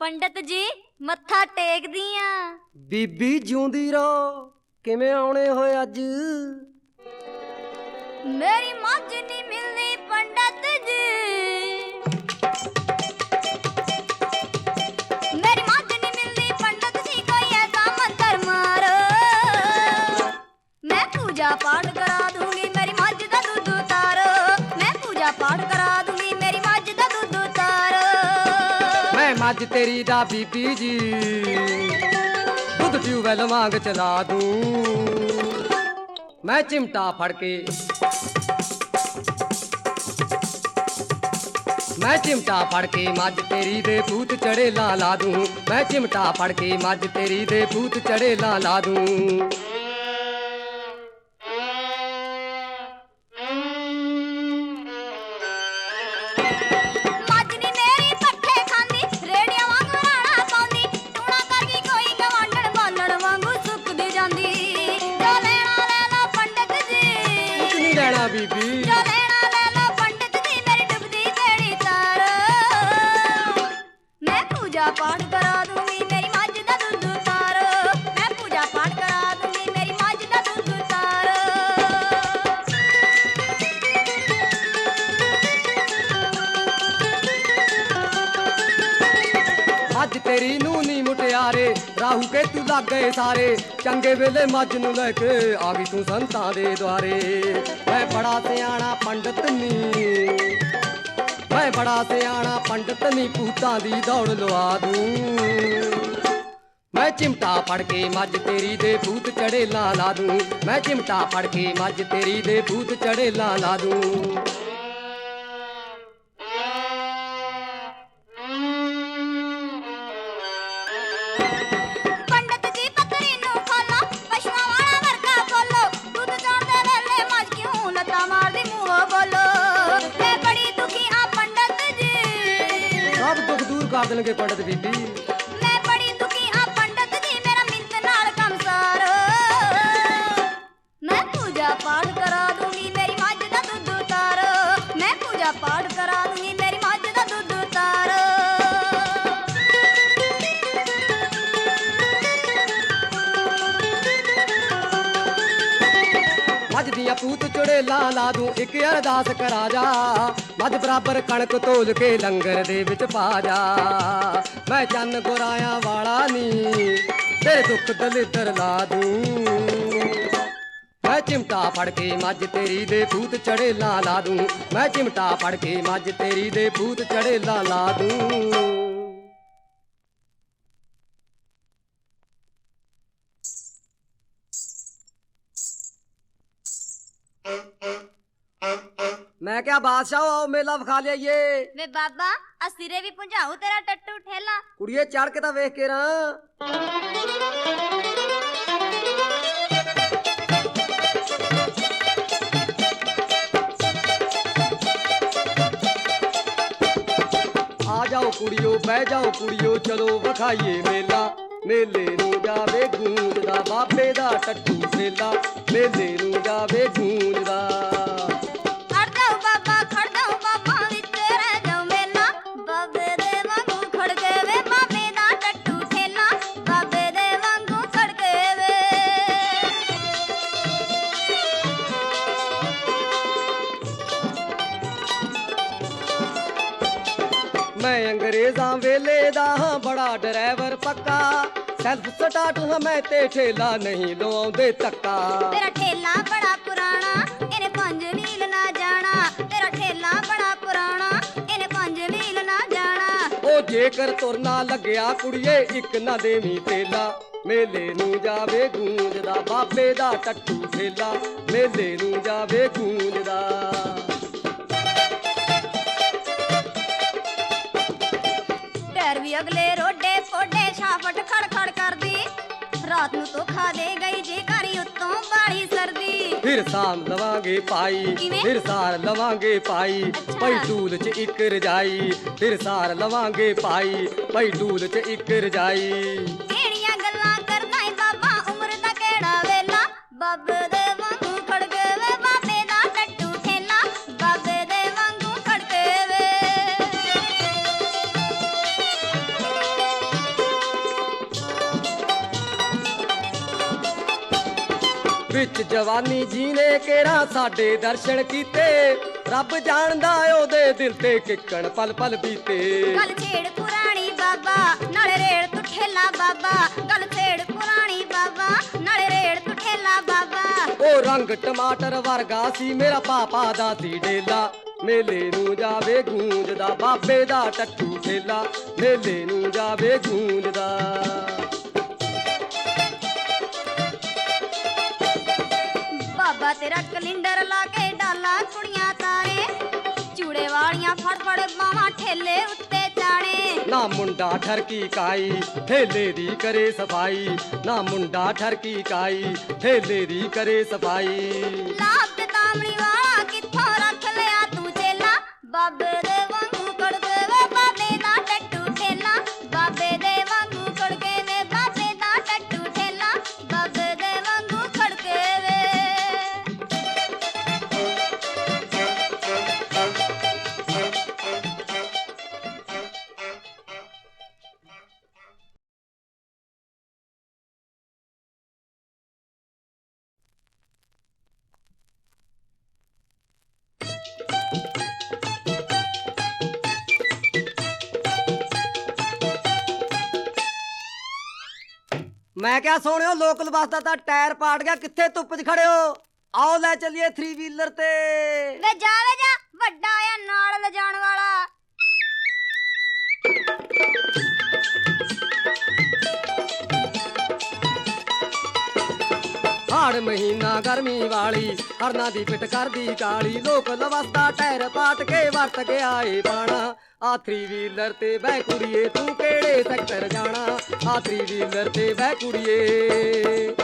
ਪੰਡਤ ਜੀ ਮੱਥਾ ਟੇਕਦੀ ਆ ਬੀਬੀ ਜਿਉਂਦੀ ਰਹੋ। ਕਿਵੇਂ ਆਉਣੇ ਹੋਏ ਅੱਜ? ਮੇਰੀ ਮੱਝ ਨਹੀਂ ਮੈਂ ਤੇਰੀ ਦਾ ਬੀਬੀ ਜੀ। ਦੁੱਧ ਟਿਊਬਵੈਲ ਵਾਂਗ ਚਲਾ ਦੂੰ। ਮੈਂ ਚਿਮਟਾ ਫੜ ਕੇ ਮੈਂ ਚਿਮਟਾ ਫੜ ਕੇ ਮੱਝ ਤੇਰੀ ਦੇ ਭੂਤ ਚੜੇ ਲਾ ਲਾ ਦੂੰ। ਮੈਂ ਚਿਮਟਾ ਫੜ ਕੇ ਮੱਝ ਤੇਰੀ ਦੇ ਭੂਤ ਚੜੇ ਲਾ ਲਾ ਦੂੰ। ਬੀਬੀ। ਜੋ ਲੈਣਾ ਲੈ ਲਾ ਪੰਡਤ ਜੀ ਮੇਰੀ ਡੁੱਬਦੀ ਬੇੜੀ ਤਾਰ। ਮੈਂ ਪੂਜਾ ਪਾਠ ਕਰਾ ਦੂੰਗੀ ਮੇਰੀ ਮੱਝ ਦਾ ਦੁੱਧ ਉਤਾਰ। ਮੈਂ ਪੂਜਾ ਪਾਠ ਕਰਾ ਦੂੰਗੀ ਮੇਰੀ ਮੱਝ ਦਾ ਦੁੱਧ ਉਤਾਰ। ਅੱਜ ਤੇਰੀ ਨੂੰ ਨੀ ਮੁਟਿਆਰੇ ਰਾਹੂ ਕੇ ਤੂੰ ਲੱਗ ਗਏ ਸਾਰੇ। ਚੰਗੇ ਵੇਲੇ ਮੱਝ ਨੂੰ ਲੈ ਕੇ ਆ ਗਈ ਤੂੰ ਸੰਤਾਂ ਦੇ ਦੁਆਰੇ। ਮੈਂ ਬੜਾ ਸਿਆਣਾ ਪੰਡਤ ਨੀ। ਮੈਂ ਬੜਾ ਸਿਆਣਾ ਪੰਡਤ ਨੀ, ਭੂਤਾਂ ਦੀ ਦੌੜ ਲਵਾ ਦੂੰ। ਮੈਂ ਚਿਮਟਾ ਫੜ ਕੇ ਮੱਝ ਤੇਰੀ ਦੇ ਭੂਤ ਚੜੇ ਲਾ ਲਾ ਦੂੰ। ਮੈਂ ਚਿਮਟਾ ਫੜ ਕੇ ਮੱਝ ਤੇਰੀ ਦੇ ਭੂਤ ਚੜੇ ਲਾ ਲਾ ਦੂੰ। ਦੁੱਖ ਦੂਰ ਕਰ ਮੱਝ ਦੀਆਂ ਪੂਤ ਚੜੇ ਲਾ ਲਾ ਦੂੰ, ਇੱਕ ਅਰਦਾਸ ਕਰਾ ਜਾ। ਮੱਝ ਬਰਾਬਰ ਕਣਕ ਤੋਲ ਕੇ ਲੰਗਰ ਦੇ ਵਿੱਚ ਪਾ ਜਾ। ਮੈਂ ਚੰਨ ਗੁਰਾਇਆ ਵਾਲਾ ਨੀ, ਤੇਰੇ ਦੁੱਖ ਦਲਿੱਦਰ ਲਾ ਦੂੰ। ਮੈਂ ਚਿਮਟਾ ਫੜ ਕੇ ਮੱਝ ਤੇਰੀ ਦੇ ਭੂਤ ਚੜੇ ਲਾ ਲਾ ਦੂੰ। ਮੈਂ ਚਿਮਟਾ ਫੜ ਕੇ ਮੱਝ ਤੇਰੀ ਦੇ ਭੂਤ ਚੜੇ ਲਾ ਲਾ ਦੂੰ। ਮੈਂ ਕਿਹਾ ਬਾਦਸ਼ਾਹ ਆਓ ਮੇਲਾ ਵਿਖਾ ਲਿਆਈਏ। ਵੇ ਬਾਬਾ ਆ ਸਿਰੇ ਵੀ ਪੁੰਝਾਉ ਤੇਰਾ ਟੱਟੂ ਠੇਲਾ। ਕੁੜੀਏ ਚੜ ਕੇ ਤਾਂ ਵੇਖ ਕੇ ਰਾਂ ਆ ਜਾਓ ਕੁੜੀਓ ਬਹਿ ਜਾਓ ਕੁੜੀਓ ਚਲੋ ਵਿਖਾਈਏ ਮੇਲਾ। ਮੇਲੇ ਨੂੰ ਜਾਵੇ ਗੂੰਜਦਾ ਬਾਬੇ ਦਾ ਟੱਟੂ ਸੇਲਾ। ਮੇਲੇ ਨੂੰ ਜਾਵੇ ਗੂੰਜਦਾ ਪੱਕਾ। ਸੈਲਫ ਸਟਾਰਟ ਹਾਂ ਮੈਂ ਤੇ ਠੇਲਾ ਨਹੀਂ ਲਵਾਉਂਦੇ ਧੱਕਾ। ਤੇਰਾ ਠੇਲਾ ਬੜਾ ਪੁਰਾਣਾ ਇਹਨੇ ਪੰਜ ਮੀਲ ਨਾ ਜਾਣਾ। ਤੇਰਾ ਠੇਲਾ ਬੜਾ ਪੁਰਾਣਾ ਇਹਨੇ ਪੰਜ ਮੀਲ ਨਾ ਜਾਣਾ। ਉਹ ਜੇਕਰ ਤੁਰਨਾ ਲੱਗਿਆ ਕੁੜੀਏ ਇੱਕ ਨਾ ਦੇਵੀਂ ਤੇਲਾ। ਮੇਲੇ ਨੂੰ ਜਾਵੇ ਗੂੰਜਦਾ ਬਾਬੇ ਦਾ ਟੱਟੂ ਠੇਲਾ ਮੇਲੇ ਨੂੰ ਜਾਵੇ ਗੂੰਜਦਾ ਵੀ ਅਗਲੇ ਰੋਡੇ ਧੋਖਾ ਦੇ ਗਈ ਜੇ ਘਰੀ ਉੱਤੋਂ ਬਾੜੀ ਸਰਦੀ ਫਿਰ ਸਾਮ ਲਵਾਂਗੇ ਪਾਈ ਕਿਵੇਂ? ਫਿਰ ਸਾਰ ਲਵਾਂਗੇ ਪਾਈ ਅੱਛਾ। ਪਈ ਟੂਲ ਚ ਇੱਕ ਰਜਾਈ ਫਿਰ ਸਾਰ ਲਵਾਂਗੇ ਪਾਈ ਪਈ ਟੂਲ ਚ ਇੱਕ ਰਜਾਈ ਕਿਹੜੀਆਂ ਗੱਲਾਂ ਕਰਦਾ ਏ ਬਾਬਾ ਉਮਰ ਦਾ ਕਿਹੜਾ ਵੇਲਾ ਬਾਬੇ ਜਵਾਨੀ ਜੀਨੇ ਕੇਰਾ ਸਾਡੇ ਦਰਸ਼ਨ ਕੀਤੇ? ਰੱਬ ਜਾਣਦਾ ਉਹਦੇ ਦਿਲ ਤੇ ਕਿੱਕਣ ਪਲ ਪਲ ਬੀਤੇ। ਗੱਲ ਛੇੜ ਪੁਰਾਣੀ ਬਾਬਾ ਨਾਲੇ ਰੇੜ ਤੂੰ ਠੇਲਾ ਬਾਬਾ। ਗੱਲ ਛੇੜ ਪੁਰਾਣੀ ਬਾਬਾ ਨਾਲੇ ਰੇੜ ਤੂੰ ਠੇਲਾ ਬਾਬਾ। ਉਹ ਰੰਗ ਟਮਾਟਰ ਵਰਗਾ ਸੀ ਮੇਰਾ ਪਾਪਾ ਦਾ ਸੀ ਡੇਲਾ। ਮੇਲੇ ਨੂੰ ਜਾਵੇ ਗੂੰਜਦਾ ਬਾਬੇ ਦਾ ਟੱਟੂ ਠੇਲਾ ਮੇਲੇ ਨੂੰ ਜਾਵੇ ਗੂੰਜਦਾ। ਤੇਰਾ ਕਲਿੰਡਰ ਲਾ ਕੇ ਡਾਲਾ ਕੁੜੀਆਂ ਤਾਰੇ। ਚੂੜੇ ਵਾਲੀਆਂ ਫੜ ਫੜ ਬਾਵਾਂ ਠੇਲੇ ਉੱਤੇ ਚਾੜੇ। ਨਾ ਮੁੰਡਾ ਠਰਕੀ ਕਾਈ ਠੇਲੇ ਦੀ ਕਰੇ ਸਫ਼ਾਈ। ਨਾ ਮੁੰਡਾ ਠਰਕੀ ਕਾਈ ਠੇਲੇ ਦੀ ਕਰੇ ਸਫ਼ਾਈ। ਲਾਭ ਮੈਂ ਕਿਹਾ ਸੋਹਣਿਓ ਲੋਕਲ ਬੱਸ ਦਾ ਤਾਂ ਟਾਇਰ ਪਾਟ ਗਿਆ ਕਿੱਥੇ ਧੁੱਪ 'ਚ ਖੜੇ ਹੋ? ਆਓ ਲੈ ਚੱਲੀਏ 3 ਵੀਲਰ ਤੇ। ਵੇ ਜਾ ਵੇ ਜਾ ਵੱਡਾ ਆ ਨਾਲ ਲਿਜਾਣ ਵਾਲਾ। ਹਾੜ ਮਹੀਨਾ ਗਰਮੀ ਵਾਲੀ ਹਰਨਾ ਦੀ ਪਿੱਟ ਕਰਦੀ ਕਾਲੀ। ਲੋਕ ਲਵਸਤਾ ਟਾਇਰ ਪਾਟ ਕੇ ਵਰਤ ਗਿਆ ਏ ਪਾਣਾ ਆ 3 ਵੀਲਰ ਤੇ ਬਹਿ ਕੁੜੀਏ, ਤੂੰ ਕਿਹੜੇ ਸੈਕਟਰ ਜਾਣਾ? ਆ 3 ਵੀਲਰ ਤੇ ਬਹਿ ਕੁੜੀਏ।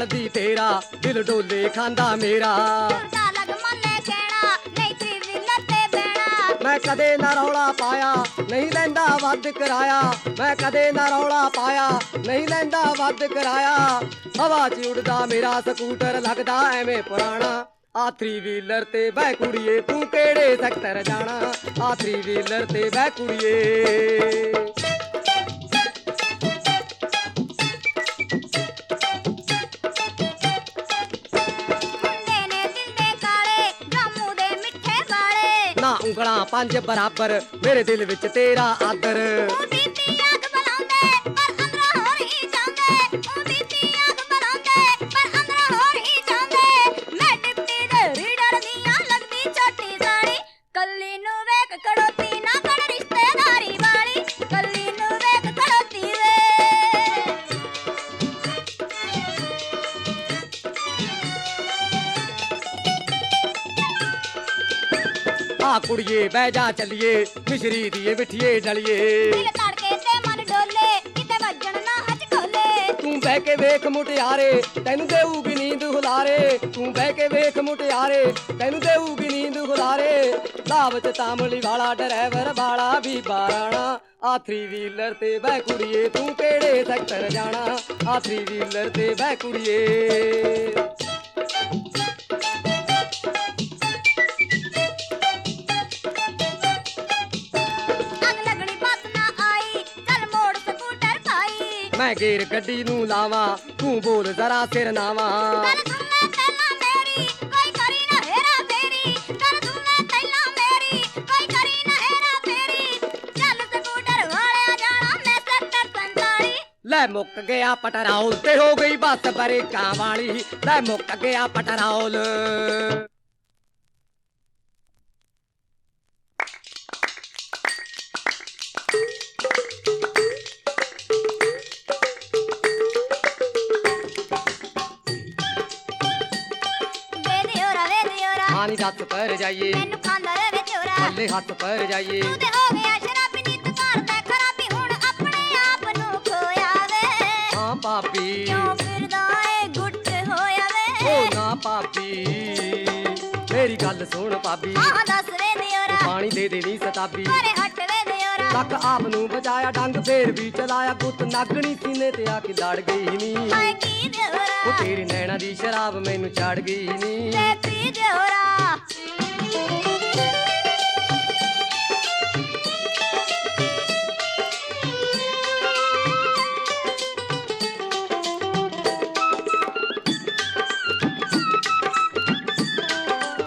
ਤੋਂ ਪਟਾਲਦੀ ਤੇਰਾ ਦਿਲ ਡੋਲੇ ਖਾਂਦਾ ਮੇਰਾ। ਝੂਟਾ ਲੱਗ ਮੰਨੇ ਕਹਿਣਾ ਨਹੀਂ ਥਰੀ ਵੀਲਰ ਤੇ ਬਹਿਣਾ। ਮੈਂ ਕਦੇ ਨਾ ਰੌਲਾ ਪਾਇਆ ਨਹੀਂ ਲੈਂਦਾ ਵੱਧ ਕਰਾਇਆ। ਮੈਂ ਕਦੇ ਨਾ ਰੌਲਾ ਪਾਇਆ ਨਹੀਂ ਲੈਂਦਾ ਵੱਧ ਕਰਾਇਆ। ਹਵਾ 'ਚ ਉੱਡਦਾ ਮੇਰਾ ਸਕੂਟਰ ਲੱਗਦਾ ਐਵੇਂ ਪੁਰਾਣਾ। ਆ 3 ਵੀਲਰ ਤੇ ਬਹਿ ਕੁੜੀਏ ਤੂੰ ਕਿਹੜੇ ਸੈਕਟਰ ਜਾਣਾ? ਆ 3 ਵੀਲਰ ਤੇ ਬਹਿ ਕੁੜੀਏ। ਉਂਗਲਾਂ ਪੰਜ ਬਰਾਬਰ ਮੇਰੇ ਦਿਲ ਵਿੱਚ ਤੇਰਾ ਆਦਰ। ਕੁੜੀਏ ਬਹਿ ਜਾ ਚੱਲੀਏ ਮਿਸ਼ਰੀ ਦੀਏ ਮਿੱਠੀਏ ਡਲੀਏ। ਦਿਲ ਧੜਕੇ ਤੇ ਮਨ ਡੋਲੇ ਕਿਤੇ ਵੱਜਣ ਨਾ ਹੱਜ ਖੋਲੇ। ਤੂੰ ਬਹਿ ਕੇ ਵੇਖ ਮੁਟਿਆਰੇ ਤੈਨੂੰ ਦੇਊਗੀ ਨੀਂਦ ਹੁਲਾਰੇ। ਤੂੰ ਬਹਿ ਕੇ ਵੇਖ ਮੁਟਿਆਰੇ ਤੈਨੂੰ ਦੇਊਗੀ ਨੀਂਦ ਹੁਲਾਰੇ। ਲਾਵਤ ਤਾਮਲੀ ਵਾਲਾ ਡਰਾਈਵਰ ਵਾਲਾ ਵੀ ਬਾਰਾਣਾ। ਆ 3 ਵੀਲਰ ਤੇ ਬਹਿ ਕੁੜੀਏ ਤੂੰ ਕਿਹੜੇ ਸੈਕਟਰ ਜਾਣਾ? ਆ 3 ਵੀਲਰ ਤੇ ਬਹਿ ਕੁੜੀਏ। ਗੇਰ ਗੱਡੀ ਨੂੰ ਲਾਵਾਂ ਤੂੰ ਬੋਲ ਜ਼ਰਾ ਸਿਰ ਨਾਵਾਂ। ਲੈ ਪਹਿਲਾਂ ਮੇਰੀ ਕੋਈ ਕਰੀ ਨਾ ਹੇਰਾ ਫੇਰੀ। ਗੱਲ ਸੁਣ ਲੈ ਪਹਿਲਾਂ ਮੇਰੀ ਕੋਈ ਕਰੀ ਨਾ ਹੇਰਾ ਫੇਰੀ। ਚੱਲ ਸਕੂਟਰ ਵਾਲਿਆ ਜਾਣਾ ਮੈਂ ਸੈਕਟਰ 47 ਲੈ ਮੁੱਕ ਗਿਆ ਪਟਰੌਲ ਤੇ ਹੋ ਗਈ ਬੱਸ ਬਰੇਕਾਂ ਵਾਲੀ। ਲੈ ਮੁੱਕ ਗਿਆ ਪਟਰੌਲ ਪਾਣੀ ਦੱਸ ਪਰ ਜਾਈਏ। ਮੈਨੂੰ ਖਾਂਦਾ ਵੇ ਵੇ ਦਿਓਰਾ ਥੱਲੇ ਹੱਥ ਪਰ ਜਾਈਏ। ਤੂੰ ਤੇ ਹੋ ਗਿਆ ਸ਼ਰਾਬੀ ਨੀਤ ਕਰਦਾ ਖਰਾਬੀ ਹੁਣ ਆਪਣੇ ਆਪ ਨੂੰ ਖੋਇਆ ਵੇ ਹਾਂ ਪਾਪੀ ਕਿਉਂ ਫਿਰਦਾ ਏ ਗੁੱਟ ਹੋਇਆ ਵੇ ਓ ਨਾ ਪਾਪੀ ਮੇਰੀ ਗੱਲ ਸੁਣ ਪਾਪੀ ਹਾਂ ਦੱਸ ਵੇ ਦਿਓਰਾ ਪਾਣੀ ਦੇ ਦੇਣੀ ਸਤਾਬੀ। ਪਰੇ ਹਟ ਵੇ ਦਿਓਰਾ ਲੱਕ ਆਪ ਨੂੰ ਬਚਾਇਆ ਡੰਗ ਫੇਰ ਵੀ ਚਲਾਇਆ ਗੁੱਤ ਨਾਗਣੀ ਸੀਨੇ ਤੇ ਆ ਕੇ ਲੜ ਗਈ ਨੀ। ਹਾਏ ਕੀ ਉਹ ਦਿਓਰਾ ਤੇਰੀ ਨੈਣਾ ਦੀ ਸ਼ਰਾਬ ਮੈਨੂੰ ਚੜ ਗਈ ਨੀ। ਤੇ ਪੀ ਦਿਓਰਾ?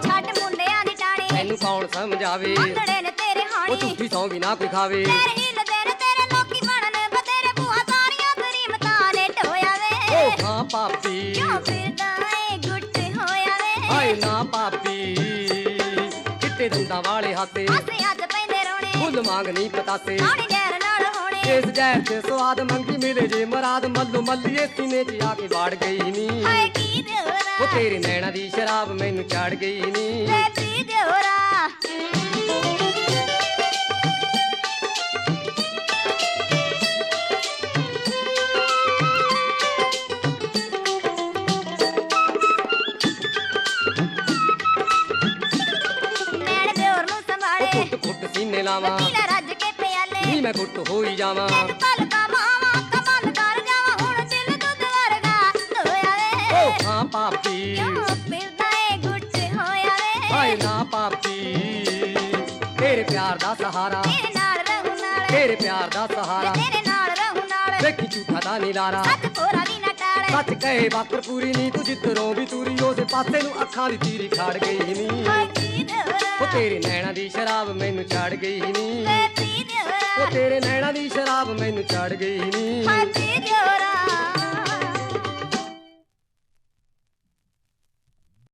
ਛੱਡ ਮੁੰਡਿਆਂ ਦੀ ਟਾਣੀ ਤੈਨੂੰ ਕੌਣ ਸਮਝਾਵੇ? ਮੰਗੜੇ ਨੇ ਤੇਰੇ ਉਹ ਝੂਠੀ ਸੌਂ ਵੀ ਨਾ ਕੋਈ ਖਾਵੇ ਓ ਹਾਂ ਪਾਪੀ ਹਾਏ ਨਾ ਪਾਪੀ ਕਿੱਤੇ ਦੰਦਾਂ ਵਾਲੇ ਹਾਤੇ। ਹਾਸੇ ਅੱਜ ਪੈਂਦੇ ਰੋਣੇ। ਫੁੱਲ ਮੰਗ ਨਹੀਂ ਪਤਾਸੇ। ਆਉਣੀ ਜ਼ਹਿਰ ਨਾਲ ਹੋਣੇ। ਇਸ ਜ਼ਹਿਰ ਤੇ ਸਵਾਦ ਮੰਗੀ ਮਿਲੇ ਜੇ ਮਰਾਦ। ਮੱਲੋ ਮੱਲੀਏ ਸੀਨੇ 'ਚ ਆ ਕੇ ਵੜ ਗਈ ਨੀ। ਹਾਏ ਕੀ ਉਹ ਤੇਰੀ ਨੈਣਾ ਦੀ ਸ਼ਰਾਬ ਮੈਨੂੰ ਚੜ ਗਈ ਨੀ। ਤੇ ਪੀ ਦਿਓਰਾ। ਲਾਵਾਂ। ਪੀਲਾ ਰੱਜ ਕੇ ਪਿਆਲੇ। ਨੀ ਮੈਂ ਕੁੱਟ ਹੋਈ ਜਾਵਾਂ। ਜਦ ਪਲਕਾਂ ਮਾਵਾਂ ਕਮਲ ਕਰ ਜਾਵਾਂ ਹੁਣ ਦਿਲ ਦੁੱਧ ਵਰਗਾ ਹੋਇਆ ਵੇ। ਓ ਹਾਂ ਪਾਪੀ ਕਿਉਂ ਫਿਰਦਾ ਏ ਗੁੱਟ ਹੋਇਆ ਵੇ? ਹਾਏ ਨਾ ਪਾਪੀ ਤੇਰੇ ਪਿਆਰ ਦਾ ਸਹਾਰਾ। ਤੇਰੇ ਨਾਲ ਰਹੂ ਨਾਲ। ਤੇਰੇ ਪਿਆਰ ਦਾ ਸਹਾਰਾ। ਤੇਰੇ ਨਾਲ ਰਹੂ ਨਾਲ। ਵੇਖੀ ਝੂਠਾ ਦਾ ਨੀ ਲਾਰਾ ਸੱਚ ਕੋਰਾ ਵੀ ਨਾ ਸੱਚ ਕਹੇ ਬਾਕਰ ਪੂਰੀ ਨੀ ਤੂੰ ਜਿੱਧਰੋਂ ਵੀ ਤੂਰੀ ਉਸੇ ਪਾਸੇ ਨੂੰ ਅੱਖਾਂ ਦੀ ਤੀਰੀ ਖੜ ਗਈ ਨੀ। ਉਹ ਤੇਰੀ ਨੈਣਾ ਦੀ ਸ਼ਰਾਬ ਮੈਨੂੰ ਚੜ ਗਈ ਨੀ। ਉਹ ਤੇਰੇ ਨੈਣਾ ਦੀ ਸ਼ਰਾਬ ਮੈਨੂੰ ਚੜ ਗਈ ਨੀ। ਪੀ ਦਿਓਰਾ